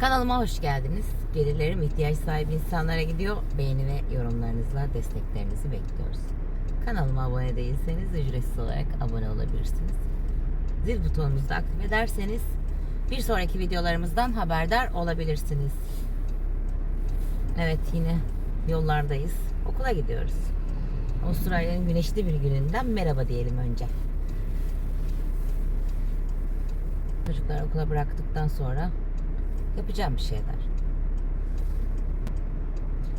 Kanalıma hoş geldiniz. Gelirlerim ihtiyaç sahibi insanlara gidiyor. Beğeni ve yorumlarınızla desteklerinizi bekliyoruz. Kanalıma abone değilseniz ücretsiz olarak abone olabilirsiniz. Zil butonumuzu da aktif ederseniz bir sonraki videolarımızdan haberdar olabilirsiniz. Evet yine yollardayız. Okula gidiyoruz. Avustralya'nın güneşli bir gününden merhaba diyelim önce. Çocukları okula bıraktıktan sonra yapacağım bir şeyler.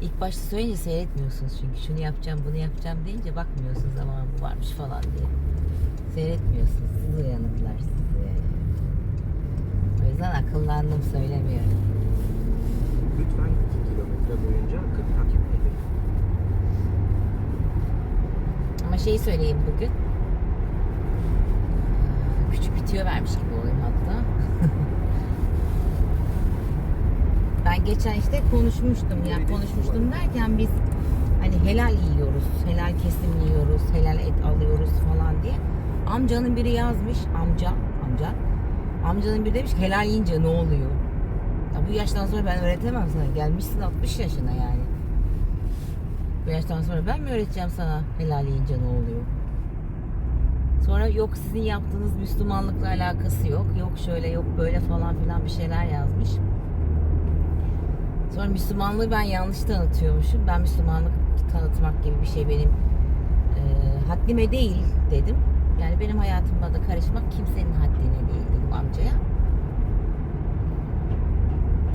İlk başta söyleyince seyretmiyorsunuz çünkü şunu yapacağım bunu yapacağım deyince bakmıyorsunuz ama bu varmış falan diye. Seyretmiyorsunuz. Siz uyanıklar sizi. O yüzden akıllandım söylemiyorum. Lütfen 2 kilometre boyunca 40 takip edin. Ama şeyi söyleyeyim bugün. Küçük bir tüyo vermiş gibi olayım hatta. ben geçen işte konuşmuştum ya konuşmuştum derken biz hani helal yiyoruz, helal kesim yiyoruz, helal et alıyoruz falan diye. Amcanın biri yazmış, amca, amca. Amcanın biri demiş ki helal yiyince ne oluyor? Ya bu yaştan sonra ben öğretemem sana. Gelmişsin 60 yaşına yani. Bu yaştan sonra ben mi öğreteceğim sana helal yiyince ne oluyor? Sonra yok sizin yaptığınız Müslümanlıkla alakası yok. Yok şöyle yok böyle falan filan bir şeyler yazmış. Sonra Müslümanlığı ben yanlış tanıtıyormuşum. Ben Müslümanlık tanıtmak gibi bir şey benim e, haddime değil dedim. Yani benim hayatımda da karışmak kimsenin haddine değil dedim amcaya.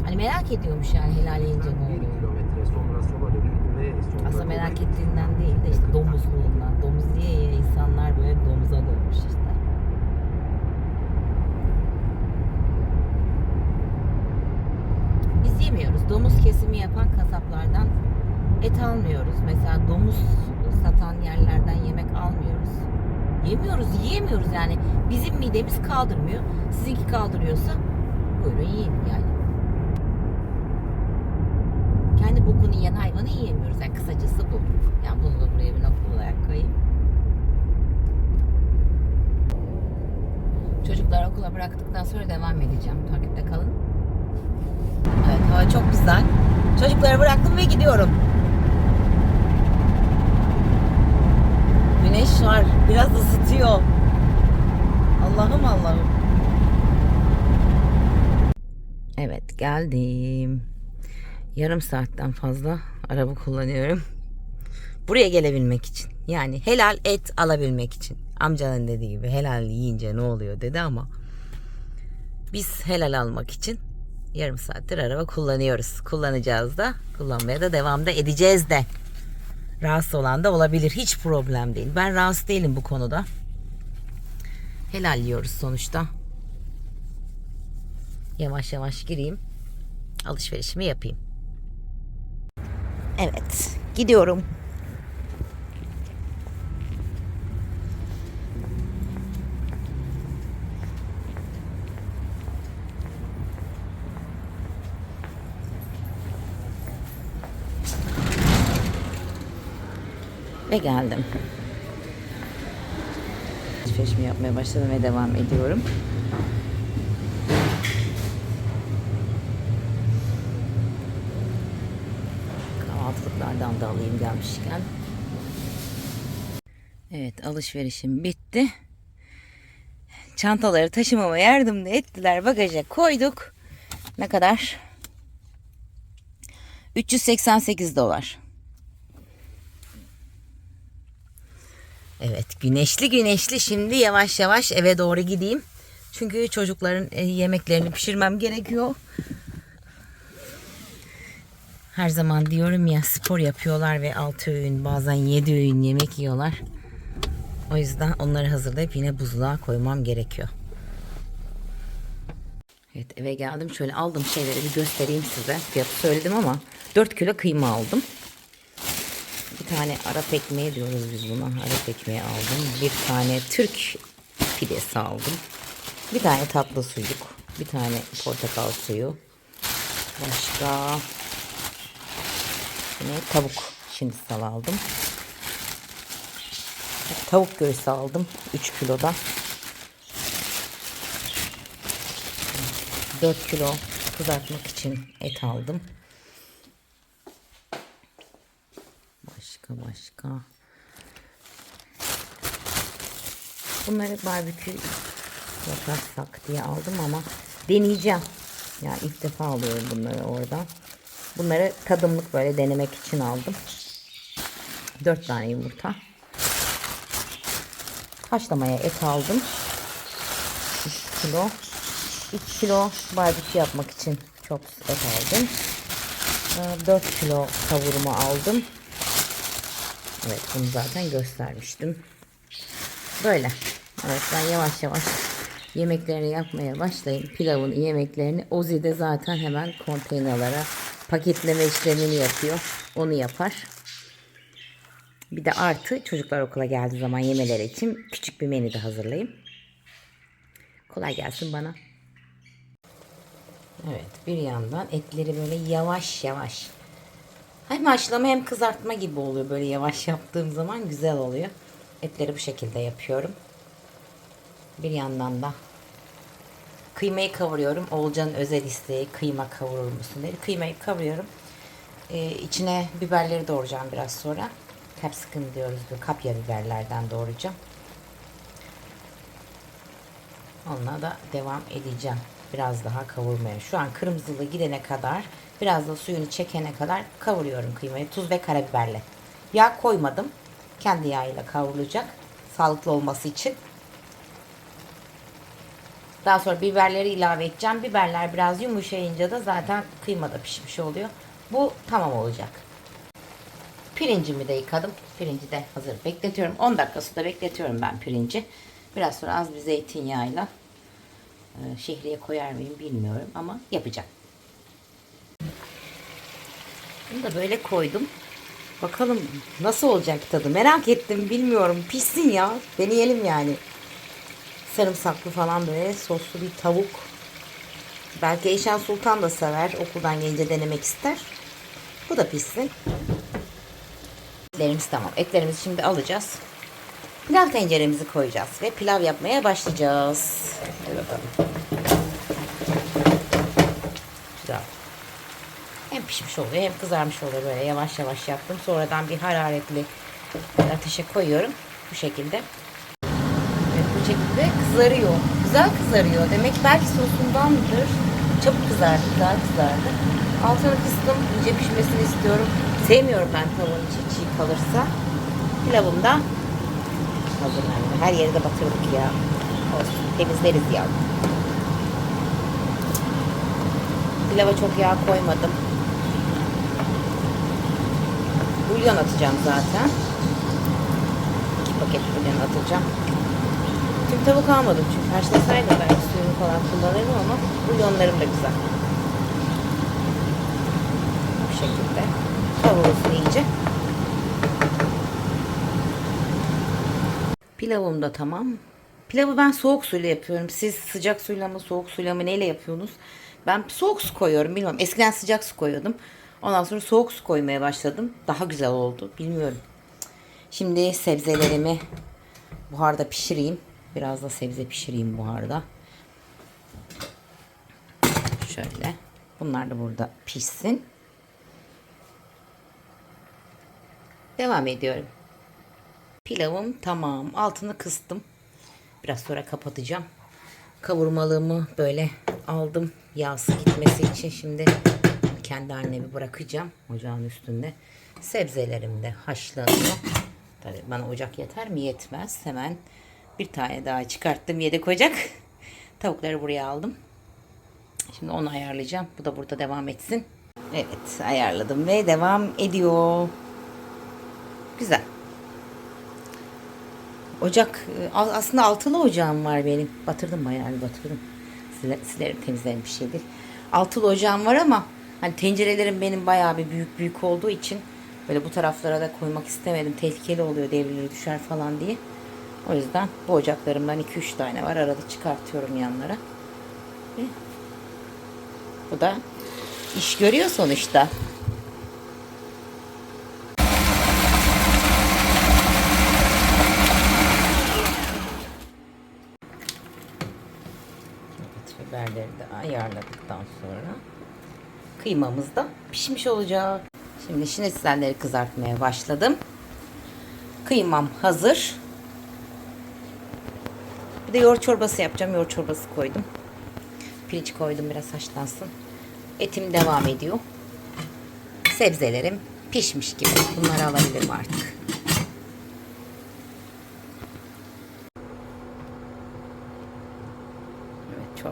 Hani merak ediyormuş yani helal yiyince ne Lütfen 1 oluyor. kilometre sonra sola dönün ve sonra Aslında merak ettiğinden değil de işte domuzluğundan. Domuz diye ya insanlar böyle domuza dönmüş işte. Biz yemiyoruz. Domuz kesimi yapan kasaplardan et almıyoruz. Mesela domuz satan yerlerden yemek almıyoruz. Yemiyoruz, yiyemiyoruz yani. Bizim midemiz kaldırmıyor. Sizinki kaldırıyorsa buyurun yiyin yani. Kendi bokunu yiyen hayvanı yiyemiyoruz. Yani kısacası bu. Yani bunu da buraya bir nokta olarak koyayım. Çocukları okula bıraktıktan sonra devam edeceğim. Takipte kalın. Evet hava çok güzel. Çocukları bıraktım ve gidiyorum. Güneş var. Biraz ısıtıyor. Allah'ım Allah'ım. Evet geldim. Yarım saatten fazla araba kullanıyorum. Buraya gelebilmek için. Yani helal et alabilmek için. Amcanın dediği gibi helal yiyince ne oluyor dedi ama biz helal almak için yarım saattir araba kullanıyoruz. Kullanacağız da kullanmaya da devam da edeceğiz de. Rahatsız olan da olabilir. Hiç problem değil. Ben rahatsız değilim bu konuda. Helal yiyoruz sonuçta. Yavaş yavaş gireyim. Alışverişimi yapayım. Evet, gidiyorum. Ve geldim. Alışverişimi yapmaya başladım ve devam ediyorum. Kahvaltılıklardan da alayım gelmişken. Evet alışverişim bitti. Çantaları taşımama yardım da ettiler. Bagaja koyduk. Ne kadar? 388 dolar. Evet güneşli güneşli şimdi yavaş yavaş eve doğru gideyim. Çünkü çocukların e, yemeklerini pişirmem gerekiyor. Her zaman diyorum ya spor yapıyorlar ve 6 öğün bazen 7 öğün yemek yiyorlar. O yüzden onları hazırlayıp yine buzluğa koymam gerekiyor. Evet eve geldim. Şöyle aldım şeyleri bir göstereyim size. Fiyatı söyledim ama 4 kilo kıyma aldım. Bir tane Arap ekmeği diyoruz biz buna. Arap ekmeği aldım. Bir tane Türk pidesi aldım. Bir tane tatlı sucuk. Bir tane portakal suyu. Başka ne tavuk şimdi sal aldım. Tavuk göğsü aldım 3 kiloda. 4 kilo kızartmak için et aldım. Başka başka. Bunları barbekü yaparsak diye aldım ama deneyeceğim. Ya ilk defa alıyorum bunları oradan. Bunları tadımlık böyle denemek için aldım. 4 tane yumurta. Haşlamaya et aldım. 3 kilo. 2 kilo barbekü yapmak için çok et aldım. Ee, 4 kilo kavurma aldım. Evet bunu zaten göstermiştim. Böyle. Evet ben yavaş yavaş yemeklerini yapmaya başlayayım. Pilavın yemeklerini Ozi de zaten hemen konteynerlara paketleme işlemini yapıyor. Onu yapar. Bir de artı çocuklar okula geldiği zaman yemeleri için küçük bir menü de hazırlayayım. Kolay gelsin bana. Evet bir yandan etleri böyle yavaş yavaş hem haşlama hem kızartma gibi oluyor böyle yavaş yaptığım zaman güzel oluyor. Etleri bu şekilde yapıyorum. Bir yandan da kıymayı kavuruyorum. Oğulcan'ın özel isteği kıyma kavurur musun dedi. Kıymayı kavuruyorum. Ee, içine biberleri doğrayacağım biraz sonra. Capsicum diyoruz bu kapya biberlerden doğrayacağım. Onunla da devam edeceğim. Biraz daha kavurmaya. Şu an kırmızılı gidene kadar biraz da suyunu çekene kadar kavuruyorum kıymayı. Tuz ve karabiberle. Yağ koymadım. Kendi yağıyla kavrulacak. Sağlıklı olması için. Daha sonra biberleri ilave edeceğim. Biberler biraz yumuşayınca da zaten kıyma da pişmiş oluyor. Bu tamam olacak. Pirincimi de yıkadım. Pirinci de hazır bekletiyorum. 10 dakika suda bekletiyorum ben pirinci. Biraz sonra az bir zeytinyağıyla şehriye koyar mıyım bilmiyorum ama yapacağım. Bunu da böyle koydum. Bakalım nasıl olacak tadı. Merak ettim bilmiyorum. Pişsin ya. Deneyelim yani. Sarımsaklı falan böyle soslu bir tavuk. Belki Eyşan Sultan da sever. Okuldan gelince denemek ister. Bu da pişsin. Etlerimiz tamam. Etlerimizi şimdi alacağız. Pilav tenceremizi koyacağız ve pilav yapmaya başlayacağız. Hadi bakalım. Güzel. Hem pişmiş oluyor hem kızarmış oluyor böyle yavaş yavaş yaptım. Sonradan bir hararetli ateşe koyuyorum. Bu şekilde. Evet bu şekilde kızarıyor. Güzel kızarıyor. Demek belki sosundandır. Çabuk kızardı, güzel kızardı. Altını kıstım. İyice pişmesini istiyorum. Sevmiyorum ben tavuğun içi çiğ kalırsa. Pilavım da hazır yani. Her yeri de batırdık ya. Olsun. Temizleriz ya. Pilava çok yağ koymadım. Bulyon atacağım zaten. İki paket bulyon atacağım. Tüm tavuk almadım çünkü haşlasaydım belki suyunu falan kullanırım ama bulyonlarım da güzel. Bu şekilde. Kavrulsun iyice. Pilavım da tamam. Pilavı ben soğuk suyla yapıyorum. Siz sıcak suyla mı soğuk suyla mı neyle yapıyorsunuz? Ben soğuk su koyuyorum bilmiyorum. Eskiden sıcak su koyuyordum. Ondan sonra soğuk su koymaya başladım. Daha güzel oldu. Bilmiyorum. Şimdi sebzelerimi buharda pişireyim. Biraz da sebze pişireyim buharda. Şöyle. Bunlar da burada pişsin. Devam ediyorum. Pilavım tamam. Altını kıstım. Biraz sonra kapatacağım. Kavurmalığımı böyle aldım. Yağsı gitmesi için şimdi kendi bir bırakacağım. Ocağın üstünde. Sebzelerim de haşlanıyor. Tabii bana ocak yeter mi? Yetmez. Hemen bir tane daha çıkarttım. Yedek ocak. Tavukları buraya aldım. Şimdi onu ayarlayacağım. Bu da burada devam etsin. Evet ayarladım ve devam ediyor. Güzel. Ocak e, aslında altılı ocağım var benim. Batırdım bayağı bir batırdım. Sile- Silerim temizlerim bir şey değil. Altılı ocağım var ama hani tencerelerim benim bayağı bir büyük büyük olduğu için böyle bu taraflara da koymak istemedim. Tehlikeli oluyor devrilir düşer falan diye. O yüzden bu ocaklarımdan 2-3 tane var. Arada çıkartıyorum yanlara. Ve bu da iş görüyor sonuçta. Evet, biberler yerleri de ayarladıktan sonra kıymamız da pişmiş olacak. Şimdi şinitzelleri kızartmaya başladım. Kıymam hazır. Bir de yoğurt çorbası yapacağım. Yoğurt çorbası koydum. Pirinç koydum biraz haşlansın. Etim devam ediyor. Sebzelerim pişmiş gibi. Bunları alabilirim artık.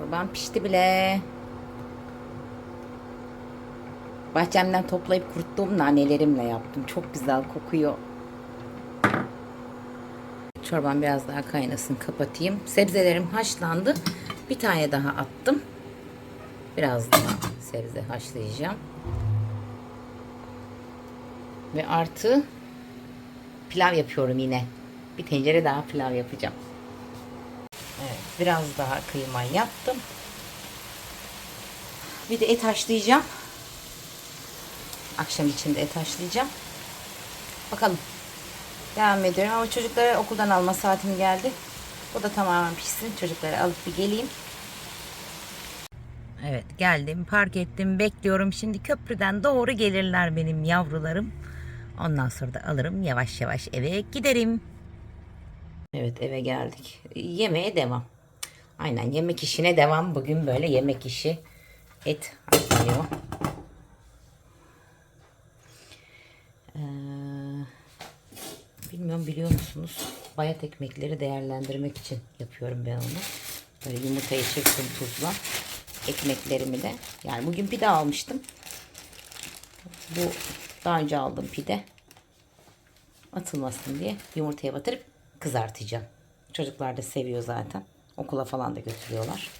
Çorbam pişti bile. Bahçemden toplayıp kuruttuğum nanelerimle yaptım. Çok güzel kokuyor. Çorbam biraz daha kaynasın kapatayım. Sebzelerim haşlandı. Bir tane daha attım. Biraz daha sebze haşlayacağım. Ve artı pilav yapıyorum yine. Bir tencere daha pilav yapacağım. Biraz daha kıyma yaptım. Bir de et haşlayacağım. Akşam için de et haşlayacağım. Bakalım. Devam ediyorum ama çocukları okuldan alma saatim geldi. Bu da tamamen pişsin. Çocukları alıp bir geleyim. Evet geldim park ettim bekliyorum. Şimdi köprüden doğru gelirler benim yavrularım. Ondan sonra da alırım yavaş yavaş eve giderim. Evet eve geldik. Yemeğe devam. Aynen yemek işine devam. Bugün böyle yemek işi. Et haşlanıyor. Ee, bilmiyorum biliyor musunuz? Bayat ekmekleri değerlendirmek için yapıyorum ben onu. Böyle yumurtayı çırptım tuzla. Ekmeklerimi de. Yani bugün pide almıştım. Bu daha önce aldığım pide. Atılmasın diye yumurtaya batırıp kızartacağım. Çocuklar da seviyor zaten. Okula falan da götürüyorlar.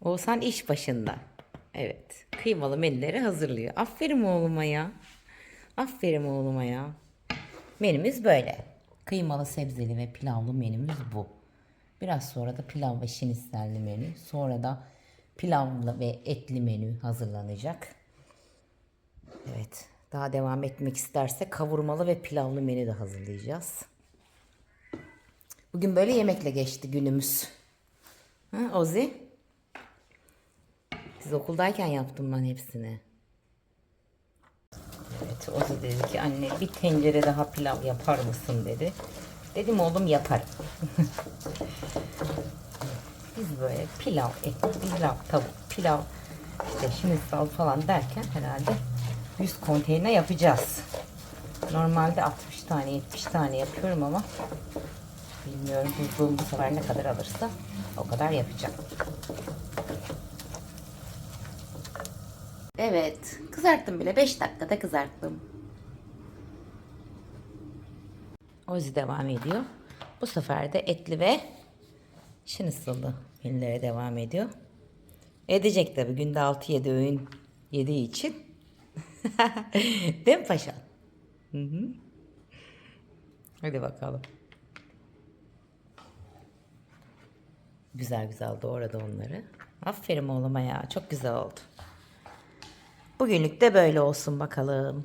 Oğuzhan iş başında. Evet. Kıymalı menüleri hazırlıyor. Aferin oğluma ya. Aferin oğluma ya. Menümüz böyle. Kıymalı sebzeli ve pilavlı menümüz bu. Biraz sonra da pilav ve şinitzelli menü. Sonra da pilavlı ve etli menü hazırlanacak. Evet. Daha devam etmek isterse kavurmalı ve pilavlı menü de hazırlayacağız. Bugün böyle yemekle geçti günümüz. Ha Ozi? Siz okuldayken yaptım ben hepsini. Evet Ozi dedi ki anne bir tencere daha pilav yapar mısın dedi. Dedim oğlum yaparım. Biz böyle pilav, et, pilav, tavuk, pilav, işte şinisal falan derken herhalde 100 konteyner yapacağız. Normalde 60 tane 70 tane yapıyorum ama bilmiyorum buzluğum bu sefer ne kadar alırsa o kadar yapacağım. Evet kızarttım bile 5 dakikada kızarttım. Ozi devam ediyor. Bu sefer de etli ve şınısılı menülere devam ediyor. Edecek tabi günde 6-7 öğün yediği için. Değil mi paşa? Hı hı. Hadi bakalım. Güzel güzel doğradı onları. Aferin oğluma ya. Çok güzel oldu. Bugünlük de böyle olsun bakalım.